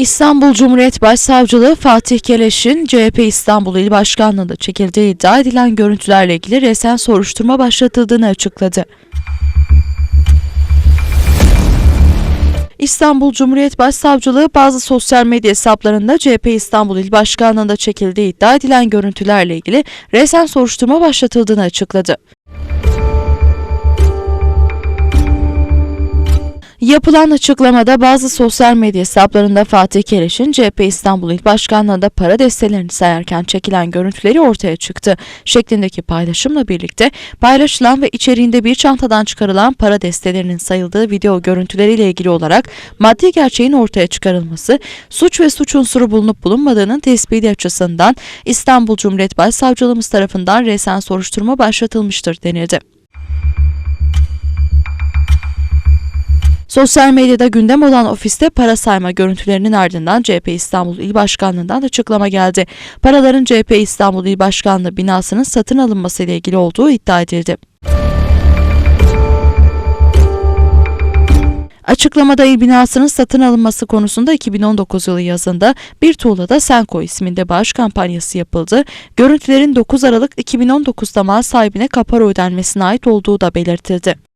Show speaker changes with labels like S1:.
S1: İstanbul Cumhuriyet Başsavcılığı Fatih Keleş'in CHP İstanbul İl Başkanlığı'nda çekildiği iddia edilen görüntülerle ilgili resen soruşturma başlatıldığını açıkladı. İstanbul Cumhuriyet Başsavcılığı bazı sosyal medya hesaplarında CHP İstanbul İl Başkanlığı'nda çekildiği iddia edilen görüntülerle ilgili resen soruşturma başlatıldığını açıkladı. Yapılan açıklamada bazı sosyal medya hesaplarında Fatih Keleş'in CHP İstanbul İl Başkanlığı'nda para destelerini sayarken çekilen görüntüleri ortaya çıktı. Şeklindeki paylaşımla birlikte paylaşılan ve içeriğinde bir çantadan çıkarılan para destelerinin sayıldığı video görüntüleriyle ilgili olarak maddi gerçeğin ortaya çıkarılması, suç ve suç unsuru bulunup bulunmadığının tespiti açısından İstanbul Cumhuriyet Başsavcılığımız tarafından resen soruşturma başlatılmıştır denildi. Sosyal medyada gündem olan ofiste para sayma görüntülerinin ardından CHP İstanbul İl Başkanlığı'ndan açıklama geldi. Paraların CHP İstanbul İl Başkanlığı binasının satın alınması ile ilgili olduğu iddia edildi. Açıklamada il binasının satın alınması konusunda 2019 yılı yazında bir tuğlada Senko isminde bağış kampanyası yapıldı. Görüntülerin 9 Aralık 2019'da mal sahibine kaparo ödenmesine ait olduğu da belirtildi.